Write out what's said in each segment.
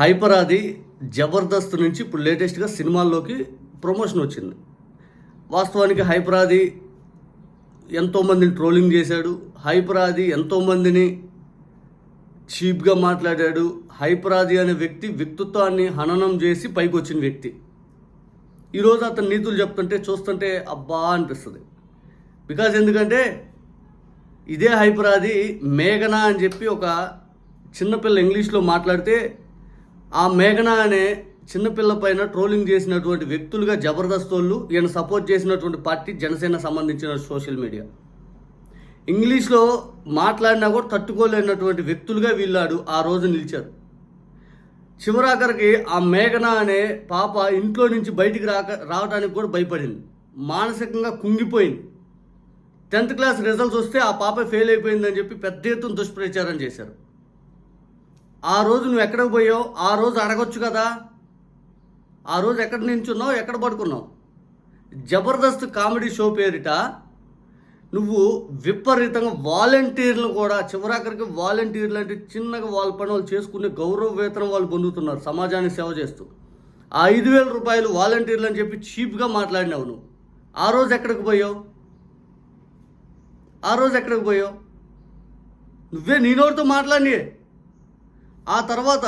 Hyper అది జబర్దస్త్ నుంచి ఇప్పుడు లేటెస్ట్గా సినిమాల్లోకి ప్రమోషన్ వచ్చింది. వాస్తవానికి హైపర్ ఎంతోమందిని ట్రోలింగ్ చేశాడు. హైపర్ ఎంతోమందిని చీప్గా మాట్లాడాడు. హైపరాది అనే వ్యక్తి వ్యక్తిత్వాన్ని హననం చేసి పైకి వచ్చిన వ్యక్తి ఈరోజు అతను నీతులు చెప్తుంటే చూస్తుంటే అబ్బా అనిపిస్తుంది. బికాజ్ ఎందుకంటే ఇదే హైపరాది మేఘన అని చెప్పి ఒక చిన్నపిల్ల ఇంగ్లీష్లో మాట్లాడితే ఆ మేఘన అనే చిన్నపిల్ల పైన ట్రోలింగ్ చేసినటువంటి వ్యక్తులుగా జబర్దస్త్ వాళ్ళు ఈయన సపోర్ట్ చేసినటువంటి పార్టీ జనసేన సంబంధించిన సోషల్ మీడియా. ఇంగ్లీష్లో మాట్లాడినా కూడా తట్టుకోలేనటువంటి వ్యక్తులుగా వీళ్ళాడు ఆ రోజు నిలిచారు. చివరాఖరికి ఆ మేఘన అనే పాప ఇంట్లో నుంచి బయటికి రాక రావడానికి కూడా భయపడింది. మానసికంగా కుంగిపోయింది. టెన్త్ క్లాస్ రిజల్ట్స్ వస్తే ఆ పాప ఫెయిల్ అయిపోయిందని చెప్పి పెద్ద ఎత్తున దుష్ప్రచారం చేశారు. ఆ రోజు నువ్వు ఎక్కడికి పోయావు? ఆ రోజు అడగొచ్చు కదా. ఆ రోజు ఎక్కడ నించున్నావు? ఎక్కడ పడుకున్నావు? జబర్దస్త్ కామెడీ షో పేరిట నువ్వు విపరీతంగా వాలంటీర్లు కూడా చివరాఖరికి వాలంటీర్లు అంటే చిన్నగా వాళ్ళ పని వాళ్ళు చేసుకునే గౌరవ వేతనం వాళ్ళు పొందుతున్నారు సమాజానికి సేవ చేస్తూ. ఆ ఐదు వేల రూపాయలు వాలంటీర్లు అని చెప్పి చీప్గా మాట్లాడినావు నువ్వు. ఆ రోజు ఎక్కడికి పోయావు? ఆ రోజు ఎక్కడికి పోయావు? నువ్వే నీ నోటితో మాట్లాడి ఆ తర్వాత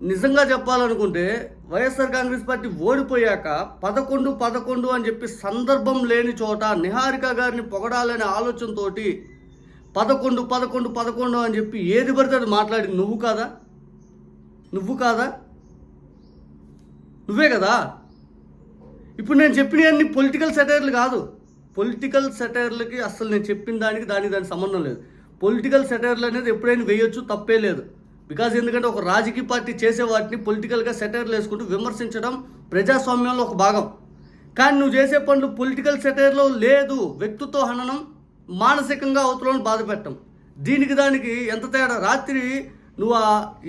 నిజంగా చెప్పాలనుకుంటే వైఎస్ఆర్ కాంగ్రెస్ పార్టీ ఓడిపోయాక పదకొండు పదకొండు అని చెప్పి సందర్భం లేని చోట నిహారిక గారిని పొగడాలనే ఆలోచనతోటి పదకొండు పదకొండు పదకొండు అని చెప్పి ఏది పడితే అది మాట్లాడి నువ్వు కాదా? నువ్వు కాదా? నువ్వే కదా? ఇప్పుడు నేను చెప్పినవన్నీ పొలిటికల్ సెటైర్లు కాదు. పొలిటికల్ సెటైర్లకి అసలు నేను చెప్పిన దానికి దానికి దానికి సంబంధం లేదు. పొలిటికల్ సెటైర్లు అనేది ఎప్పుడైనా వేయొచ్చు తప్పే లేదు. బికాజ్ ఎందుకంటే ఒక రాజకీయ పార్టీ చేసే వాటిని పొలిటికల్గా సెటైర్లు వేసుకుంటూ విమర్శించడం ప్రజాస్వామ్యంలో ఒక భాగం. కానీ నువ్వు చేసే పనులు పొలిటికల్ సెటైర్లో లేదు. వ్యక్తిత్వ హననం మానసికంగా అవతలను బాధ పెట్టడం. దీనికి దానికి ఎంత తేడా? రాత్రి నువ్వు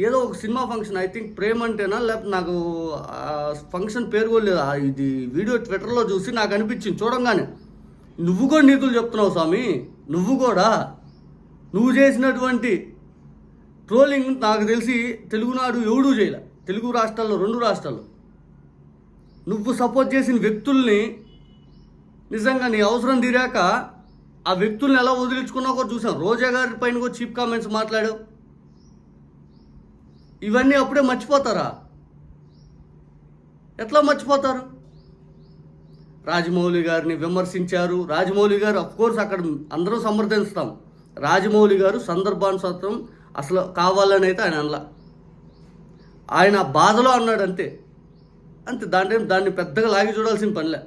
ఏదో ఒక cinema function I think Prem అంటేనా? లేకపోతే నాకు ఫంక్షన్ పేరు కూడా లేదు. ఆ ఇది వీడియో ట్విట్టర్లో చూసి నాకు అనిపించింది చూడంగానే. నువ్వు కూడా నీతులు చెప్తున్నావు స్వామి. నువ్వు కూడా. నువ్వు చేసినటువంటి ట్రోలింగ్ నాకు తెలిసి తెలుగునాడు ఎవడూ చేయలే. తెలుగు రాష్ట్రాల్లో రెండు రాష్ట్రాల్లో. నువ్వు సపోర్ట్ చేసిన వ్యక్తుల్ని నిజంగా నీ అవసరం తీరాక ఆ వ్యక్తుల్ని ఎలా వదిలించుకున్నావు కూడా చూసాం. రోజా గారి పైన కూడా చీప్ కామెంట్స్ మాట్లాడావు. ఇవన్నీ అప్పుడే మర్చిపోతారా? ఎట్లా మర్చిపోతారు? రాజమౌళి గారిని విమర్శించారు. రాజమౌళి గారు కోర్స్ అక్కడ అందరూ సమర్థిస్తాం. రాజమౌళి గారు సందర్భానుసారం అసలు కావాలని అయితే ఆయన అనలా. ఆయన బాధలో అన్నాడు అంతే. అంతే దాంట్లో దాన్ని పెద్దగా లాగి చూడాల్సిన పనిలే.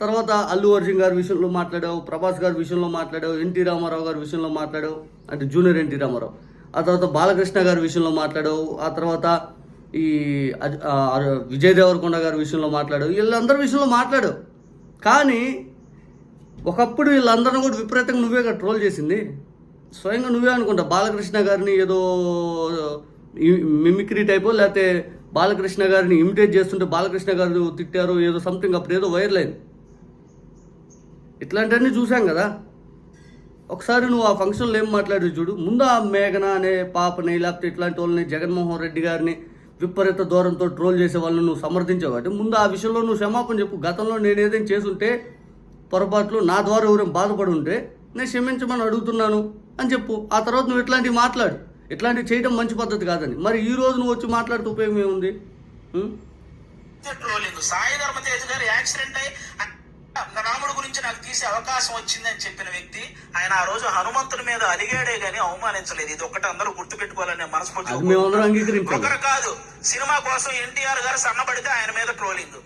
తర్వాత అల్లు అర్జున్ గారి విషయంలో మాట్లాడావు ప్రభాస్ గారి విషయంలో మాట్లాడావు ఎన్టీ రామారావు గారి విషయంలో మాట్లాడావు అంటే జూనియర్ ఎన్టీ రామారావు. ఆ తర్వాత బాలకృష్ణ గారి విషయంలో మాట్లాడావు ఆ తర్వాత ఈ విజయ్ దేవరకొండ గారి విషయంలో మాట్లాడావు వీళ్ళందరి విషయంలో మాట్లాడావు. కానీ ఒకప్పుడు వీళ్ళందరినీ కూడా విపరీతంగా నువ్వే ట్రోల్ చేసింది. స్వయంగా నువ్వే అనుకుంటా. బాలకృష్ణ గారిని ఏదో మిమిక్రీ టైపో లేకపోతే బాలకృష్ణ గారిని ఇమిటేట్ చేస్తుంటే బాలకృష్ణ గారు తిట్టారు ఏదో సంథింగ్ అప్పుడు ఏదో వైరల్ అయింది. ఇట్లాంటివన్నీ చూసాం కదా. ఒకసారి నువ్వు ఆ ఫంక్షన్లో ఏం మాట్లాడి చూడు. ముందు ఆ మేఘన అనే పాపని లేకపోతే ఇట్లాంటి వాళ్ళని జగన్మోహన్ రెడ్డి గారిని విపరీత దూరంతో ట్రోల్ చేసే వాళ్ళని నువ్వు సమర్థించావు కాబట్టి ముందు ఆ విషయంలో నువ్వు క్షమాపణ చెప్పు. గతంలో నేను ఏదైనా చేసుంటే పొరపాట్లు నా ద్వారా ఎవరైనా బాధపడి ఉంటే నేను క్షమించమని అడుగుతున్నాను అని చెప్పు. ఆ తర్వాత నువ్వు ఇట్లాంటివి మాట్లాడు. ఇట్లాంటివి చేయడం మంచి పద్ధతి కాదని. మరి ఈ రోజు నువ్వు వచ్చి మాట్లాడితే ఉపయోగం ఏముంది? ట్రోలింగ్ సాయి ధర్మతేజ్ గారు యాక్సిడెంట్ అయి రాముడు గురించి నాకు తీసే అవకాశం వచ్చిందని చెప్పిన వ్యక్తి ఆయన ఆ రోజు హనుమంతుడి మీద అలిగాడే గాని అవమానించలేదు. ఇది ఒకటి అందరూ గుర్తుపెట్టుకోవాలనే మనస్ఫూర్తి ఒకరు కాదు సినిమా కోసం ఎన్టీఆర్ గారు సన్నబడితే ఆయన మీద ట్రోలింగ్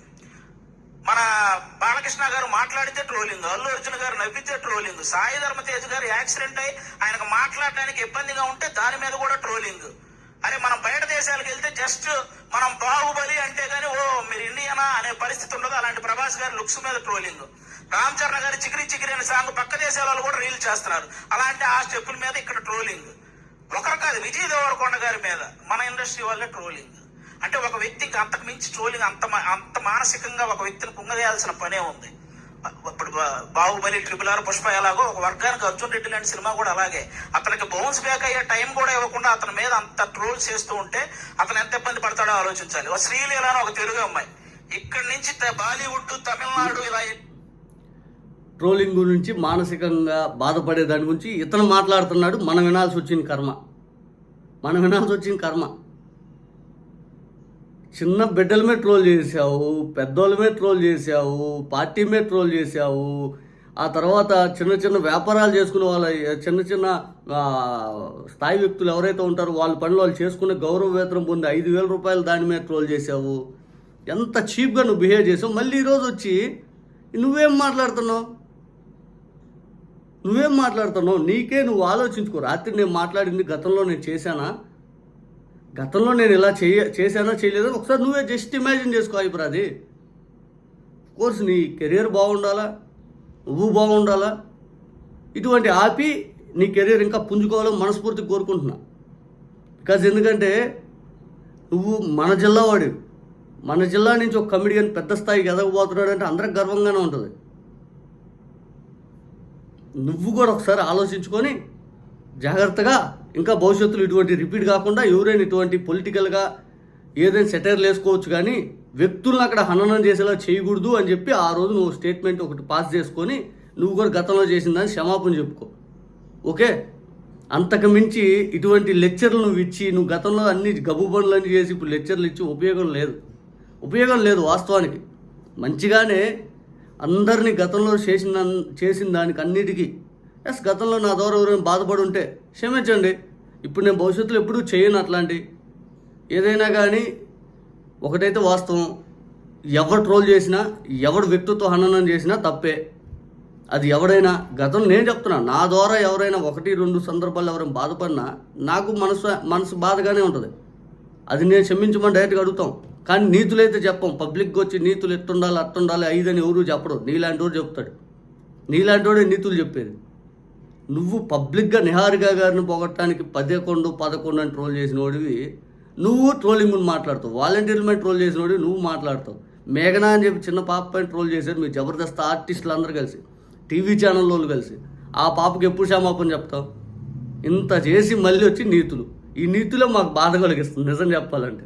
మన బాలకృష్ణ గారు మాట్లాడితే ట్రోలింగ్ అల్లు అర్జున్ గారు నవ్వితే ట్రోలింగ్ సాయి ధర్మతేజ్ గారు యాక్సిడెంట్ అయి ఆయనకు మాట్లాడడానికి ఇబ్బందిగా ఉంటే దాని మీద కూడా ట్రోలింగ్. అరే మనం బయట దేశాలకు వెళ్తే జస్ట్ మనం బాహుబలి అంటే గానీ ఓ మీరు ఇండియనా అనే పరిస్థితి ఉండదు. అలాంటి ప్రభాస్ గారి లుక్స్ మీద ట్రోలింగ్. రామ్ చరణ్ గారి చికిరి చికిరి అనే సాంగ్ పక్క దేశాల వాళ్ళు కూడా రీల్ చేస్తున్నారు. అలాంటి ఆ స్టెప్పుల మీద ఇక్కడ ట్రోలింగ్. ఒకరు కాదు విజయ్ దేవరకొండ గారి మీద మన ఇండస్ట్రీ వాళ్ళే ట్రోలింగ్. అంటే ఒక వ్యక్తికి అంతకు మించి ట్రోలింగ్ అంత అంత మానసికంగా ఒక వ్యక్తిని కుంగదేయాల్సిన పనే ఉంది. ఇప్పుడు బా- బాహుబలి ట్రిపుల్ ఆర్ పుష్ప ఎలాగో ఒక వర్గానికి అర్జున్ రెడ్డి లాంటి సినిమా కూడా అలాగే. అతనికి బౌన్స్ బ్యాక్ అయ్యే టైం కూడా ఇవ్వకుండా అతని మీద అంత ట్రోల్ చేస్తూ ఉంటే అతను ఎంత ఇబ్బంది పడతాడో ఆలోచించాలి. ఒక శ్రీలీల ఒక తెలుగు అమ్మాయి. ఇక్కడి నుంచి త- బాలీవుడ్ తమిళనాడు ఇలా ట్రోలింగ్ గురించి మానసికంగా బాధపడే దాని గురించి ఇతను మాట్లాడుతున్నాడు. మనం వినాల్సి వచ్చిన కర్మ. మనం వినాల్సి వచ్చిన కర్మ. చిన్న బిడ్డల మీద ట్రోల్ చేసావు పెద్దోళ్ళ మీద ట్రోల్ చేసావు పార్టీ మీద ట్రోల్ చేసావు. ఆ తర్వాత చిన్న చిన్న వ్యాపారాలు చేసుకునే వాళ్ళ చిన్న చిన్న స్థాయి వ్యక్తులు ఎవరైతే ఉంటారో వాళ్ళ పనులు వాళ్ళు చేసుకునే గౌరవ వేతనం పొంది ఐదు వేల రూపాయలు దాని మీద ట్రోల్ చేసావు. ఎంత చీప్గా నువ్వు బిహేవ్ చేసావు. మళ్ళీ ఈరోజు వచ్చి నువ్వేం మాట్లాడుతున్నావు? నువ్వేం మాట్లాడుతున్నావు? నీకే నువ్వు ఆలోచించుకో. రాత్రి నేను మాట్లాడింది గతంలో నేను చేశానా? గతంలో నేను ఇలా చేయ చేశానా చేయలేదా ఒకసారి నువ్వే జస్ట్ ఇమాజిన్ చేసుకో ఇప్పుడు అది. కోర్స్ నీ కెరీర్ బాగుండాలా? నువ్వు బాగుండాలా? ఇటువంటి ఆపి నీ కెరీర్ ఇంకా పుంజుకోవాలని మనస్ఫూర్తి కోరుకుంటున్నా. బికాజ్ ఎందుకంటే నువ్వు మన జిల్లా వాడివి మన జిల్లా నుంచి ఒక కమిడియన్ పెద్ద స్థాయికి ఎదగబోతున్నాడు అంటే అందరికి గర్వంగానే ఉంటుంది. నువ్వు కూడా ఒకసారి ఆలోచించుకొని జాగ్రత్తగా ఇంకా భవిష్యత్తులో ఇటువంటి రిపీట్ కాకుండా ఎవరైనా ఇటువంటి పొలిటికల్గా ఏదైనా సెటైర్లు వేసుకోవచ్చు కానీ వ్యక్తులను అక్కడ హననం చేసేలా చేయకూడదు అని చెప్పి ఆ రోజు నువ్వు స్టేట్మెంట్ ఒకటి పాస్ చేసుకొని నువ్వు కూడా గతంలో చేసిందని క్షమాపణ చెప్పుకో. ఓకే? అంతకు మించి ఇటువంటి లెక్చర్లు నువ్వు ఇచ్చి నువ్వు గతంలో అన్ని గబ్బు చేసి ఇప్పుడు లెక్చర్లు ఇచ్చి ఉపయోగం లేదు. ఉపయోగం లేదు వాస్తవానికి. మంచిగానే అందరినీ గతంలో చేసిన చేసిన దానికి అన్నిటికీ ఎస్ గతంలో నా ద్వారా ఎవరైనా బాధపడి ఉంటే క్షమించండి. ఇప్పుడు నేను భవిష్యత్తులో ఎప్పుడూ చేయను అట్లాంటి. ఏదైనా కానీ ఒకటైతే వాస్తవం. ఎవరు ట్రోల్ చేసినా ఎవడు వ్యక్తిత్వ హననం చేసినా తప్పే. అది ఎవడైనా గతం నేను చెప్తున్నా నా ద్వారా ఎవరైనా ఒకటి రెండు సందర్భాల్లో ఎవరైనా బాధపడినా నాకు మనసు మనసు బాధగానే ఉంటుంది. అది నేను క్షమించమని డైరెక్ట్గా అడుగుతాం. కానీ నీతులైతే చెప్పం. పబ్లిక్గా వచ్చి నీతులు ఎట్టుండాలి అట్టుండాలి ఐదని ఎవరు చెప్పడు. నీలాంటి వాడు చెప్తాడు. నీలాంటి వాడే నీతులు చెప్పేది. నువ్వు పబ్లిక్గా నిహారిగా గారిని పొగట్టడానికి పదకొండు పదకొండు అని ట్రోల్ చేసిన వాడివి నువ్వు ట్రోలింగ్ మాట్లాడతావు. వాలంటీర్ల మీద ట్రోల్ చేసిన వాడివి నువ్వు మాట్లాడతావు. మేఘనా అని చెప్పి చిన్న పాప పైన ట్రోల్ చేశారు మీ జబర్దస్త్ ఆర్టిస్టులు అందరూ కలిసి టీవీ ఛానల్ వాళ్ళు కలిసి. ఆ పాపకి ఎప్పుడు క్షమాపణ చెప్తావు? ఇంత చేసి మళ్ళీ వచ్చి నీతులు. ఈ నీతులే మాకు బాధ కలిగిస్తుంది నిజం చెప్పాలంటే.